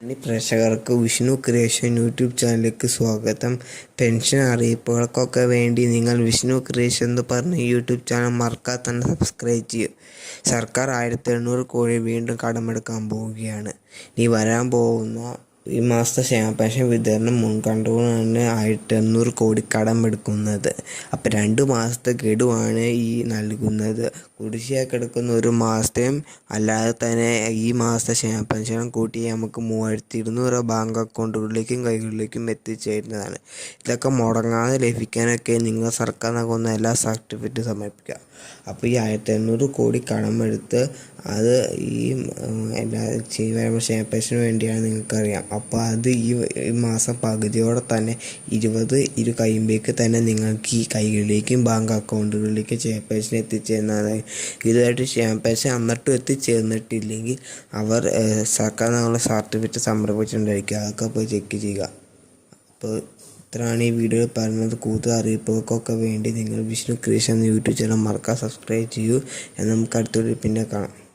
പ്രേക്ഷകർക്ക് Vishnu creation YouTube ചാനലിലേക്ക് സ്വാഗതം. പെൻഷൻ അറിയിപ്പുകൾക്കൊക്കെ വേണ്ടി നിങ്ങൾ വിഷ്ണു ക്രിയേഷൻ എന്ന് പറഞ്ഞ യൂട്യൂബ് ചാനൽ മറക്കാതെ തന്നെ സബ്സ്ക്രൈബ് ചെയ്യും. സർക്കാർ ആയിരത്തി എണ്ണൂറ് കോടി വീണ്ടും കടമെടുക്കാൻ പോവുകയാണ്. ഇനി വരാൻ പോകുന്ന ഈ മാസത്തെ ക്ഷേമ പെൻഷൻ വിതരണം മുൻകണ്ടുകൊണ്ടാണ് ആയിരത്തി എണ്ണൂറ് കോടി കടമെടുക്കുന്നത് അപ്പം രണ്ട് മാസത്തെ ഗഡുവാണ് ഈ നൽകുന്നത്. കുടിശ്ശിക കിടക്കുന്ന ഒരു മാസത്തെയും അല്ലാതെ തന്നെ ഈ മാസത്തെ ക്ഷേമ പെൻഷനും കൂട്ടി നമുക്ക് മൂവായിരത്തി ഇരുന്നൂറ് ബാങ്ക് അക്കൗണ്ടുകളിലേക്കും കൈകളിലേക്കും എത്തിച്ചേരുന്നതാണ്. ഇതൊക്കെ മുടങ്ങാതെ ലഭിക്കാനൊക്കെ നിങ്ങൾ സർക്കാർ നൽകുന്ന എല്ലാ സർട്ടിഫിക്കറ്റും സമർപ്പിക്കുക. അപ്പോൾ ഈ ആയിരത്തി എണ്ണൂറ് കോടി കടമെടുത്ത് അത് ഈ എല്ലാ ക്ഷേമ പെൻഷന് വേണ്ടിയാണ് നിങ്ങൾക്കറിയാം. അപ്പോൾ അത് ഈ മാസം പകുതിയോടെ തന്നെ ഇരുപത് ഇരു കഴിയുമ്പോഴേക്ക് തന്നെ നിങ്ങൾക്ക് ഈ കൈകളിലേക്കും ബാങ്ക് അക്കൗണ്ടുകളിലേക്കും ചെയർപേഴ്സൺ എത്തിച്ചേരുന്നതാണ് ഇതുമായിട്ട് ചെയർപേഴ്സൺ എന്നിട്ടും എത്തിച്ചേർന്നിട്ടില്ലെങ്കിൽ അവർ സർക്കാർ നമ്മളെ സർട്ടിഫിക്കറ്റ് സമർപ്പിച്ചിട്ടുണ്ടായിരിക്കും. അതൊക്കെ പോയി ചെക്ക് ചെയ്യുക. അപ്പോൾ ഇത്രയാണ് ഈ വീഡിയോ പറയുന്നത് കൂടുതൽ അറിയിപ്പുകൾക്കൊക്കെ വേണ്ടി നിങ്ങൾ വിഷ്ണു ക്രിയേഷൻ യൂട്യൂബ് ചാനൽ മറക്കാൻ സബ്സ്ക്രൈബ് ചെയ്യൂ. എന്ന് നമുക്ക് അടുത്തൊരു പിന്നെ കാണാം.